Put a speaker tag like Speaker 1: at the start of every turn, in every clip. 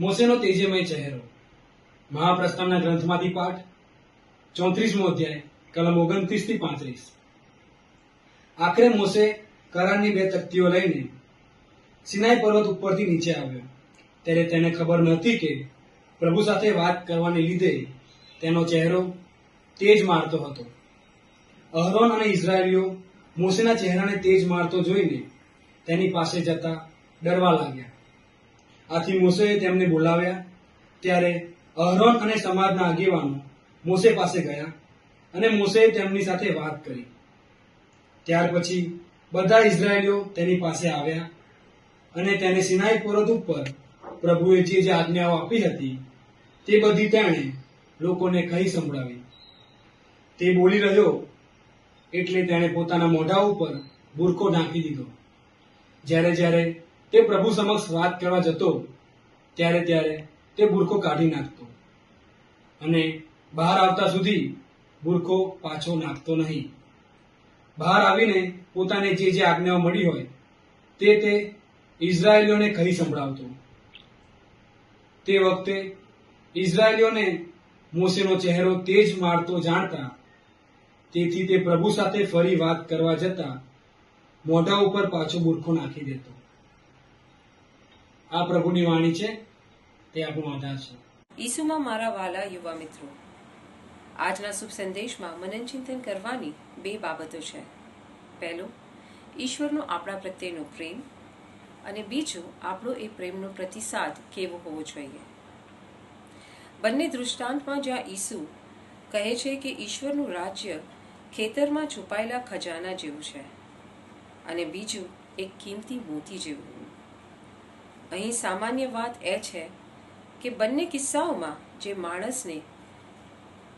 Speaker 1: મોસેનો તેજમય ચહેરો. મહાપ્રસ્થાનના ગ્રંથમાંથી પાઠ, ચોત્રીસમો અધ્યાય, કલમ ઓગણત્રીસથી પાંત્રીસ. આખરે મોસે કરારની બે તકતીઓ લઈને સિનાઈ પર્વત ઉપરથી નીચે આવ્યો. ત્યારે તેને ખબર નહોતી કે પ્રભુ સાથે વાત કરવાને લીધે તેનો ચહેરો તેજ મારતો હતો. અહરોન અને ઇઝરાયલીઓ મોસેના ચહેરાને તેજ મારતો જોઈને તેની પાસે જતા ડરવા લાગ્યા. આથી મોસેએ તેમને બોલાવ્યા. ત્યારે અહરોન અને સમાજના આગેવાનો મોસે પાસે ગયા અને મોસે તેમની સાથે વાત કરી. ત્યાર પછી બધા ઇઝરાયેલીઓ તેની પાસે આવ્યા અને તેને સિનાઈ પર્વત ઉપર પ્રભુએ જે જે આજ્ઞાઓ આપી હતી તે બધી તેણે લોકોને કહી સંભળાવી. તે બોલી રહ્યો એટલે તેણે પોતાના મોઢા ઉપર બુરકો ઢાંકી દીધો. જ્યારે જ્યારે તે પ્રભુ સમક્ષ વાત કરવા જતો, ત્યારે ત્યારે તે બુરખો કાઢી નાખતો. અને બહાર આવતા સુધી બુરખો પાછો નાખતો નહીં. બહાર આવીને પોતાને જે જે આજ્ઞાઓ મળી હોય, તે તે ઇઝરાયેલીઓને કહી સંભળાવતો. તે વખતે ઇઝરાયેલીઓને મોસેનો ચહેરો તેજ મારતો જાણતા, તેથી તે પ્રભુ સાથે ફરી વાત કરવા જતા મોઢા ઉપર પાછો બુરખો નાખી દેતો. આ પ્રભુની વાણી છે, તે આપણું આધાર છે.
Speaker 2: ઈસુમાં મારા વાલા યુવા મિત્રો, આજના શુભ સંદેશમાં મનન ચિંતન કરવાની બે બાબતો છે. પહેલું, ઈશ્વરનો આપણા પ્રત્યેનો પ્રેમ અને બીજું, આપણો એ પ્રેમનો પ્રતિસાદ કેવો હોવો જોઈએ. બંને દૃષ્ટાંતમાં જ્યાં ઈસુ કહે છે કે ઈશ્વરનું રાજ્ય ખેતરમાં છુપાયેલા ખજાના જેવું છે અને બીજું, એક કિંમતી મોતી જેવું. અહીં સામાન્ય વાત એ છે કે બંને કિસ્સાઓમાં જે માણસને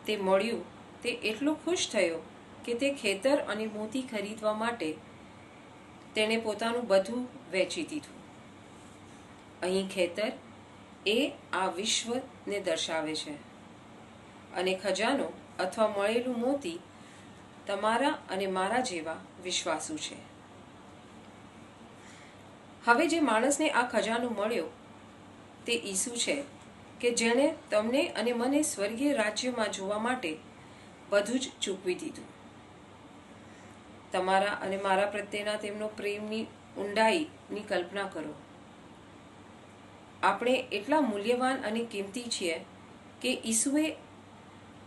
Speaker 2: તે મળ્યું, તે એટલો ખુશ થયો કે તે ખેતર અને મોતી ખરીદવા માટે તેણે પોતાનું બધું વેચી દીધું. અહીં ખેતર એ આ વિશ્વને દર્શાવે છે અને ખજાનો અથવા મળેલું મોતી તમારા અને મારા જેવા વિશ્વાસુ છે. હવે જે માણસને આ ખજાનો મળ્યો, તે ઈસુ છે, કે જેણે તમને અને મને સ્વર્ગીય રાજ્યમાં જોવા માટે બધું જ ચૂકવી દીધું. તમારા અને મારા પ્રત્યેના તેમનો પ્રેમની ઊંડાઈની કલ્પના કરો. આપણે એટલા મૂલ્યવાન અને કિંમતી છીએ કે ઈસુએ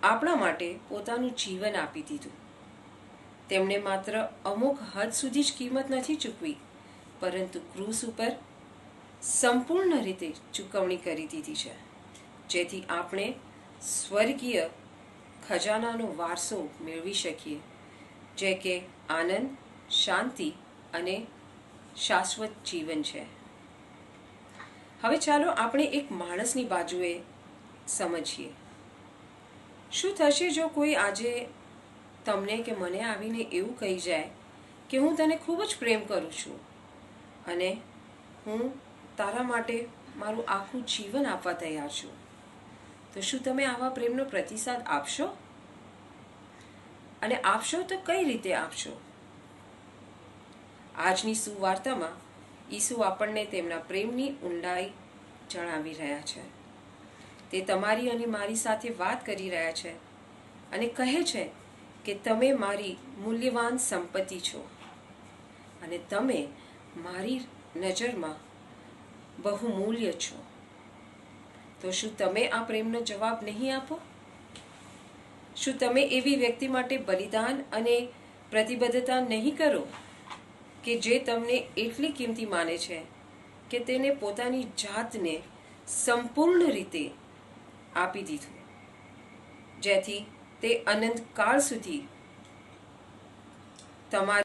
Speaker 2: આપણા માટે પોતાનું જીવન આપી દીધું. તેમણે માત્ર અમુક હદ સુધી જ કિંમત નથી ચૂકવી. પરંતુ ક્રૂસ ઉપર સંપૂર્ણ રીતે ચૂકવણી કરી દીધી છે. જેથી આપણે સ્વર્ગીય ખજાનાનો વારસો મેળવી શકીએ, જે કે આનંદ, શાંતિ અને શાશ્વત જીવન છે. હવે ચાલો આપણે એક માણસની બાજુએ સમજીએ. શું થશે જો કોઈ આજે તમને કે મને આવીને એવું કહી જાય કે હું તને ખૂબ જ પ્રેમ કરું છું? અને હું તારા માટે મારું આખું જીવન આપવા તૈયાર છું. તો શું તમે આવા પ્રેમનો પ્રતિસાદ આપશો? અને આપશો તો કઈ રીતે આપશો? આજની સુવાર્તામાં ઈસુ આપણને તેમના પ્રેમની ઊંડાઈ જણાવી રહ્યા છે. તે તમારી અને મારી સાથે વાત કરી રહ્યા છે અને કહે છે કે તમે મારી મૂલ્યવાન સંપત્તિ છો. અને તમે મારી નજરમાં બહુ મૂલ્ય છો. તો શું તમે આ પ્રેમનો જવાબ નહીં આપો? શું તમે એવી વ્યક્તિ માટે બલિદાન અને પ્રતિબદ્ધતા નહીં કરો કે જે તમને એટલી કિંમતી માને છે કે તેને પોતાની જાતને સંપૂર્ણ રીતે આપી દીધું? જેથી તે અનંત કાળ સુધી તમારી